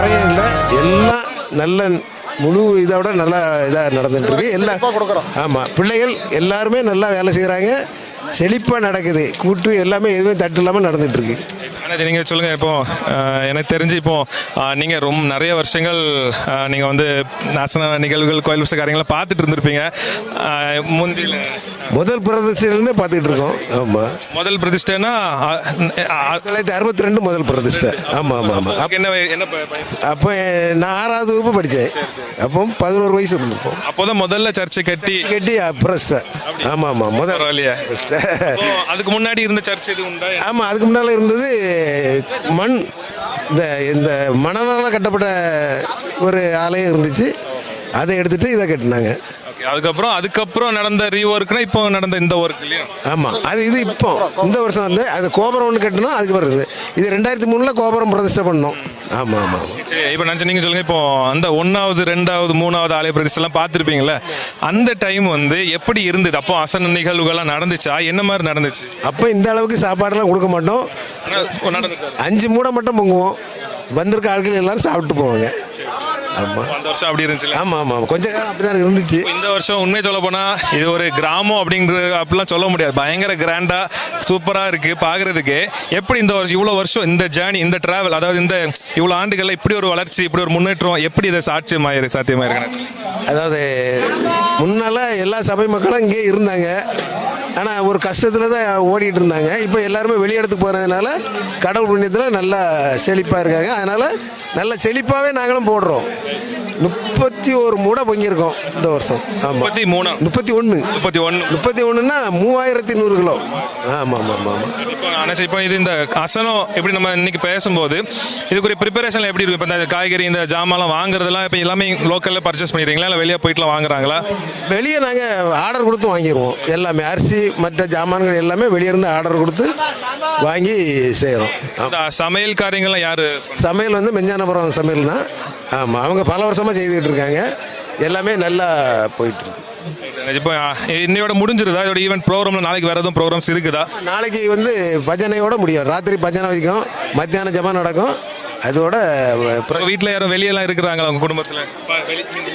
குறையும் இல்லை எல்லாம் நல்ல முழு இதோட நல்லா இதாக நடந்துட்டு இருக்கு எல்லாம் ஆமாம் பிள்ளைகள் எல்லாருமே நல்லா வேலை செய்கிறாங்க செழிப்பாக நடக்குது. கூட்டு எல்லாமே எதுவுமே தட்டு இல்லாமல் நடந்துட்டு அண்ணாச்சி நீங்கள் சொல்லுங்கள் இப்போ எனக்கு தெரிஞ்சு இப்போ நீங்கள் ரொம்ப நிறைய வருஷங்கள் நீங்கள் வந்து நாசன நிகழ்வுகள் கோயில் விஷய காரியங்களை பார்த்துட்டு இருந்திருப்பீங்க. முந்தியில் முதல் பிரதிஷ்டையிலேருந்தே பார்த்துக்கிட்டு இருக்கோம். ஆமாம் முதல் பிரதிஷ்டைனா அஹ், அஹ், தொள்ளாயிரத்தி அறுபத்தி ரெண்டு முதல் பிரதிஷ்டை. ஆமாம் ஆமாம் ஆமாம் அதுக்கு என்ன என்ன அப்போ நான் ஆறாவது வகுப்பு படித்தேன். அப்போ பதினோரு வயசு இருந்திருப்போம் அப்போதான் முதல்ல சர்ச்சை கட்டி. கட்டி பிரஸ்டை ஆமாம் ஆமாம் முதல் அதுக்கு முன்னாடி இருந்த சர்ச் எது உண்டா? ஆமாம் அதுக்கு முன்னால் இருந்தது மண் இந்த இந்த மணலால் கட்டப்பட்ட ஒரு ஆலயம் இருந்துச்சு. அதை எடுத்துட்டு இதை கட்டினாங்க. அதுக்கப்புறம் அதுக்கப்புறம் நடந்த ரீஒர்க்னா இப்போ நடந்த இந்த ஒர்க் இல்லையா? ஆமாம் அது இது இப்போ இந்த வருஷம் வந்து அது கோபுரம் ஒன்று கட்டணும் அதுக்கு பிறகு இது. இது ரெண்டாயிரத்தி மூணில் கோபுரம் பிரதிஷ்டை பண்ணோம். ஆமாம் ஆமாம் சரி இப்போ நினச்சி நீங்கள் சொல்லுங்கள் இப்போ அந்த ஒன்றாவது ரெண்டாவது மூணாவது ஆலய பிரதிஷ்டெல்லாம் பார்த்துருப்பீங்களே அந்த டைம் வந்து எப்படி இருந்தது? அப்போ அசன நிகழ்வுகள்லாம் நடந்துச்சா? என்ன மாதிரி நடந்துச்சு? அப்போ இந்த அளவுக்கு சாப்பாடெல்லாம் கொடுக்க மாட்டோம். அஞ்சு மூடை மட்டும் பொங்குவோம். வந்திருக்க ஆட்கள் எல்லாரும் சாப்பிட்டு போவாங்க. ஆமாம் அந்த வருஷம் அப்படி இருந்துச்சுல்ல. ஆமாம் ஆமாம் கொஞ்ச காலம் அப்படி தான் இருந்துச்சு இந்த வருஷம் உண்மையை சொல்ல இது ஒரு கிராமம் அப்படிங்கிறது அப்படிலாம் சொல்ல முடியாது. பயங்கர கிராண்டா சூப்பரா இருக்கு பாக்குறதுக்கு. எப்படி இந்த வருஷம் இவ்வளவு வருஷம் இந்த ஜேர்னி இந்த டிராவல் அதாவது இந்த இவ்வளவு ஆண்டுகள்ல இப்படி ஒரு வளர்ச்சி இப்படி ஒரு முன்னேற்றம் எப்படி இதை சாட்சியமாயிரு சாத்தியமாயிருக்கு அதாவது முன்னால் எல்லா சபை மக்களும் இங்கே இருந்தாங்க. ஆனால் ஒரு கஷ்டத்தில் தான் ஓடிட்டு இருந்தாங்க இப்போ எல்லாருமே வெளியிடத்துக்கு போகிறதுனால கடவுள் புண்ணியத்தில் நல்லா செழிப்பாக இருக்காங்க. அதனால் நல்ல செழிப்பாகவே நாங்களும் போடுறோம். முப்பத்தி ஒரு மூடை பொங்கியிருக்கோம் இந்த வருஷம். ஆமாம் முப்பத்தி மூணு? முப்பத்தி ஒன்று முப்பத்தி ஒன்று முப்பத்தி ஒன்றுனா மூவாயிரத்தி நூறு கிலோ. ஆமாம் ஆமாம் ஆமாம் ஆமாம் இப்போ அண்ணாச்சி இப்போ இது இந்த அசனம் இப்படி நம்ம இன்னைக்கு பேசும்போது இதுக்குரிய ப்ரிப்பரேஷன்ல எப்படி இருக்கு இப்போ இந்த காய்கறி இந்த ஜாமான்லாம் வாங்குறதெல்லாம் இப்போ எல்லாமே லோக்கல்ல பர்ச்சேஸ் பண்ணிடுறீங்களா? இல்லை வெளியே போயிட்டுலாம் வாங்குறாங்களா? வெளியே நாங்கள் ஆர்டர் கொடுத்து வாங்கிடுவோம். எல்லாமே அரிசி மற்ற ஜாமான்கள் எல்லாமே வெளியே இருந்து ஆர்டர் கொடுத்து வாங்கி செய்கிறோம் சமையல் காரியங்கள்லாம் யாரு? சமையல் வந்து மெஞ்ஞானபுரம் சமையல் தான் ஆமாம் அவங்க பல வருஷமாக செய்துக்கிட்டு இருக்காங்க எல்லாமே நல்லா போயிட்டுருக்கு. இப்போ இன்னையோட முடிஞ்சிருதா? இதோட ஈவெண்ட் ப்ரோக்ராம்ல நாளைக்கு வேற எதுவும் ப்ரோக்ராம்ஸ் இருக்குதா? நாளைக்கு வந்து பஜனையோட முடியும். ராத்திரி பஜனை வைக்கும் மத்தியானம் ஜபம் நடக்கும். அதோட வீட்டில் யாரும் வெளியெல்லாம் இருக்கிறாங்களா உங்க குடும்பத்தில்?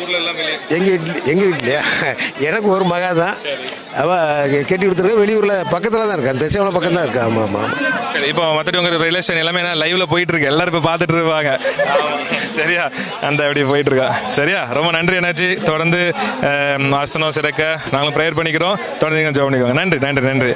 ஊர்ல எல்லாம் வெளியே எங்கள் வீட்டில் எங்கள் வீட்லையா எனக்கு ஒரு மகா தான். அவள் கெட்டி கொடுத்துருக்க வெளியூரில் பக்கத்தில் தான் இருக்கா. திசைவளம் பக்கம் தான் இருக்கா. ஆமாம் ஆமாம் சரி இப்போ மற்றபடி உங்க ரிலேஷன் எல்லாமே என்ன லைவ்ல போயிட்டு இருக்கு. எல்லாரும் இப்போ பார்த்துட்டு இருப்பாங்க. சரியா? அந்த அப்படி போயிட்டு இருக்கா. சரியா? ரொம்ப நன்றி என்னாச்சு தொடர்ந்து ஆசனம் சிறக்க. நாங்களும் ப்ரேயர் பண்ணிக்கிறோம். தொடர்ந்து நீங்கள் பண்ணிக்கோங்க. நன்றி நன்றி நன்றி.